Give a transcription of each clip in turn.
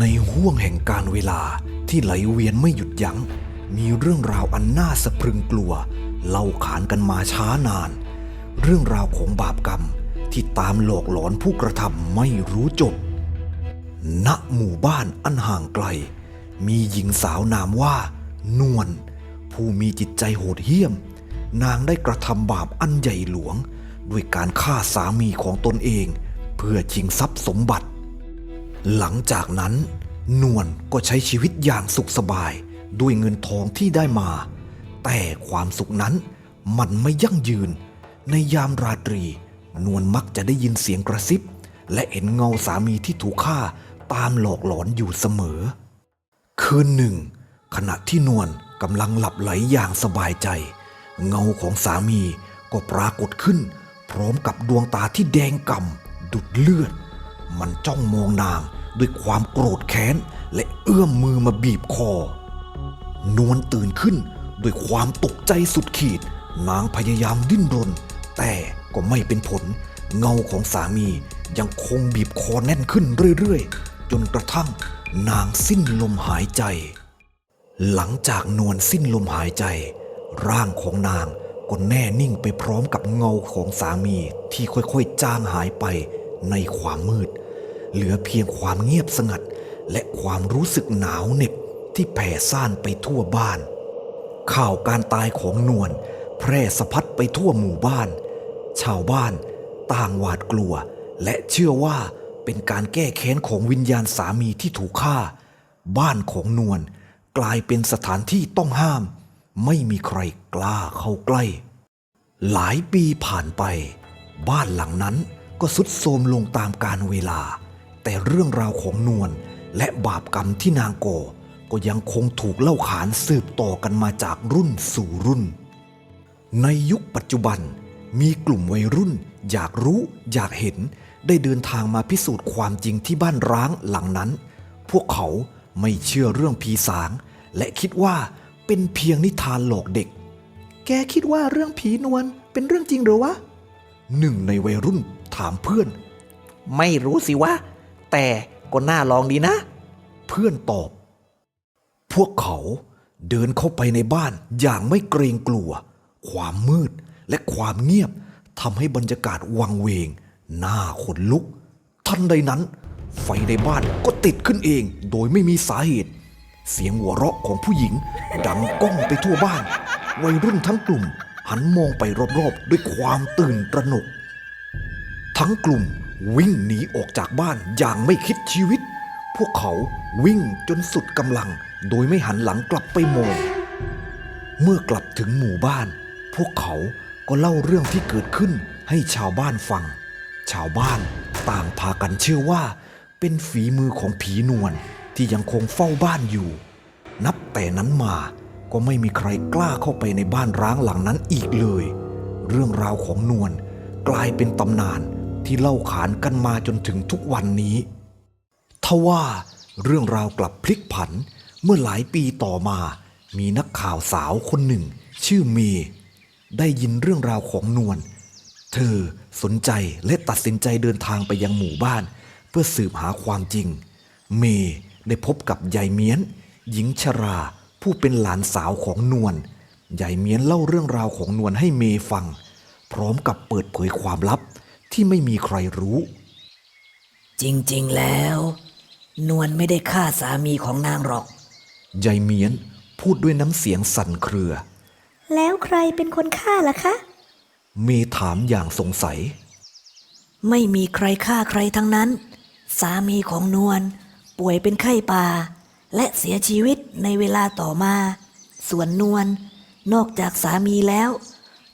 ในห่วงแห่งการเวลาที่ไหลเวียนไม่หยุดยัง้ง มีเรื่องราวอันน่าสะพรึงกลัว เล่าขานกันมาช้านาน เรื่องราวของบาปกรรมที่ตามหลอกหลอนผู้กระทำไม่รู้จบ ณ หมู่บ้านอันห่างไกล มีหญิงสาวนามว่า นวลผู้มีจิตใจโหดเหี้ยม นางได้กระทำบาปอันใหญ่หลวง ด้วยการฆ่าสามีของตนเอง เพื่อชิงทรัพย์สมบัติ หลังจากนั้น นวลก็ใช้ชีวิตอย่างสุขสบายด้วยเงินทองที่ได้มา แต่ความสุขนั้นมันไม่ยั่งยืน ในยามราตรี นวลมักจะได้ยินเสียงกระซิบ และเห็นเงาสามีที่ถูกฆ่าตามหลอกหลอนอยู่เสมอ คืนหนึ่ง ขณะที่นวลกำลังหลับไหลอย่างสบายใจ เงาของสามีก็ปรากฏขึ้น พร้อมกับดวงตาที่แดงก่ำดุดเลือด มันจ้องมองนางด้วยความโกรธแค้น และเอื้อมมือมาบีบคอ นวลตื่นขึ้นด้วยความตกใจสุดขีด นางพยายามดิ้นรน แต่ก็ไม่เป็นผล เงาของสามียังคงบีบคอแน่นขึ้นเรื่อยๆ จนกระทั่งนางสิ้นลมหายใจ หลังจากนวลสิ้นลมหายใจ ร่างของนางก็แน่นิ่งไปพร้อมกับเงาของสามีที่ค่อยๆ จางหายไปในความมืด เหลือเพียงความเงียบสงัด และความรู้สึกหนาวเหน็บที่แผ่ซ่านไปทั่วบ้าน ข่าวการตายของนวลแพร่สะพัดไปทั่วหมู่บ้าน ชาวบ้านต่างหวาดกลัว และเชื่อว่าเป็นการแก้แค้นของวิญญาณสามีที่ถูกฆ่า บ้านของนวลกลายเป็นสถานที่ต้องห้าม ไม่มีใครกล้าเข้าใกล้ หลายปีผ่านไป บ้านหลังนั้นก็สุดโทรมลงตามกาลเวลา แต่เรื่องราวของนวลและบาปกรรมที่นางก่อก็ยังคงถูกเล่าขานสืบต่อกันมาจากรุ่นสู่รุ่น ในยุคปัจจุบันมีกลุ่มวัยรุ่น อยากรู้อยากเห็นได้เดินทางมาพิสูจน์ความจริงที่บ้านร้างหลังนั้น พวกเขาไม่เชื่อเรื่องผีสาง และคิดว่าเป็นเพียงนิทานหลอกเด็ก แกคิดว่าเรื่องผีนวลเป็นเรื่องจริงหรือวะหนึ่งในวัยรุ่นถามเพื่อน ไม่รู้สิวะ แต่ก็น่าลองดีนะ เพื่อนตอบ พวกเขาเดินเข้าไปในบ้านอย่างไม่เกรงกลัว ความมืดและความเงียบทำให้บรรยากาศวังเวงหน้าขนลุก ทันใดนั้น ไฟในบ้านก็ติดขึ้นเองโดยไม่มีสาเหตุ เสียงหัวเราะของผู้หญิง ดังก้องไปทั่วบ้าน วัยรุ่นทั้งกลุ่ม หันมองไปรอบๆ ด้วยความตื่นตระหนก ทั้งกลุ่ม วิ่งหนีออกจากบ้านอย่างไม่คิดชีวิต พวกเขาวิ่งจนสุดกำลัง โดยไม่หันหลังกลับไปมอง เมื่อกลับถึงหมู่บ้าน พวกเขาก็เล่าเรื่องที่เกิดขึ้นให้ชาวบ้านฟัง ชาวบ้านต่างพากันเชื่อว่า เป็นฝีมือของผีนวลที่ยังคงเฝ้าบ้านอยู่ นับแต่นั้นมาก็ไม่มีใครกล้าเข้าไปในบ้านร้างหลังนั้นอีกเลย เรื่องราวของนวลกลายเป็นตำนาน ที่เล่าขานกันมาจนถึงทุกวันนี้ทว่าเรื่องราวกลับพลิกผันเมื่อหลายปีต่อมา มีนักข่าวสาวคนหนึ่ง ชื่อเมย์ได้ยินเรื่องราวของนวล เธอสนใจและตัดสินใจเดินทางไปยังหมู่บ้าน เพื่อสืบหาความจริง เมย์ได้พบกับยายเมียน หญิงชรา ผู้เป็นหลานสาวของนวลยายเมียนเล่าเรื่องราวของนวลให้เมย์ฟัง พร้อมกับเปิดเผยความลับ ที่ไม่มีใครรู้ จริงๆแล้ว นวลไม่ได้ฆ่าสามีของนางหรอกยายเมียนพูดด้วยน้ำเสียงสั่นเครือ แล้วใครเป็นคนฆ่าล่ะคะ เมย์ถามอย่างสงสัย ไม่มีใครฆ่าใครทั้งนั้น สามีของนวลป่วยเป็นไข้ป่า และเสียชีวิตในเวลาต่อมา ส่วนนวลนอกจากสามีแล้ว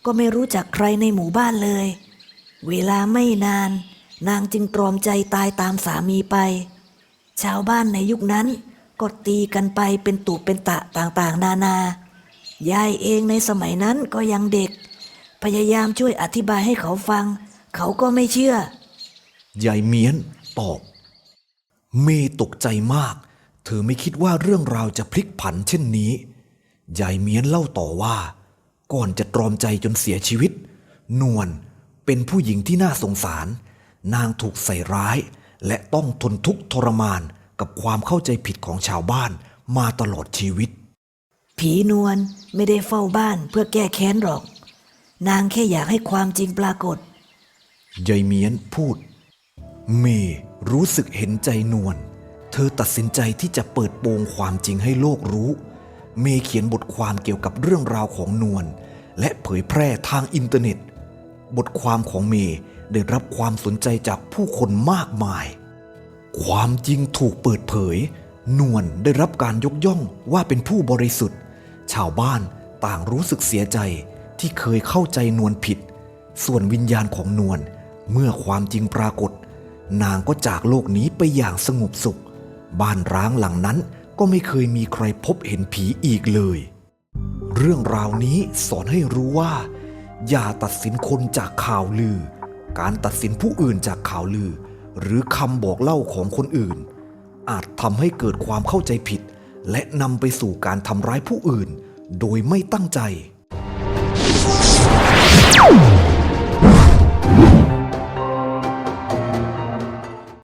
ก็ไม่รู้จักใครในหมู่บ้านเลย เวลาไม่นาน นางจึงตรอมใจตายตามสามีไป ชาวบ้านในยุคนั้นก็ตีกันไปเป็นตุเป็นตะต่างๆ นานายายเองในสมัยนั้นก็ยังเด็ก พยายามช่วยอธิบายให้เขาฟัง เขาก็ไม่เชื่อยายเมียนตอบเมย์ตกใจมาก เธอไม่คิดว่าเรื่องราวจะพลิกผันเช่นนี้ยายเมียนเล่าต่อว่า ก่อนจะตรอมใจจนเสียชีวิต นวล เป็นผู้หญิงที่น่าสงสาร นางถูกใส่ร้าย และต้องทนทุกข์ทรมานกับความเข้าใจผิดของชาวบ้านมาตลอดชีวิต ผีนวลไม่ได้เฝ้าบ้านเพื่อแก้แค้นหรอก นางแค่อยากให้ความจริงปรากฏยายเมียนพูด เมย์รู้สึกเห็นใจนวลเธอตัดสินใจที่จะเปิดโปงความจริงให้โลกรู้ เมย์เขียนบทความเกี่ยวกับเรื่องราวของนวลและเผยแพร่ทางอินเทอร์เน็ต บทความของเมย์ได้รับความสนใจจากผู้คนมากมาย ความจริงถูกเปิดเผย นวลได้รับการยกย่องว่าเป็นผู้บริสุทธิ์ ชาวบ้านต่างรู้สึกเสียใจที่เคยเข้าใจนวลผิด ส่วนวิญญาณของนวลเมื่อความจริงปรากฏ นางก็จากโลกนี้ไปอย่างสงบสุข บ้านร้างหลังนั้นก็ไม่เคยมีใครพบเห็นผีอีกเลย เรื่องราวนี้สอนให้รู้ว่า อย่าตัดสินคนจากข่าวลือ การตัดสินผู้อื่นจากข่าวลือ หรือคำบอกเล่าของคนอื่น อาจทำให้เกิดความเข้าใจผิด และนำไปสู่การทำร้ายผู้อื่น โดยไม่ตั้งใจ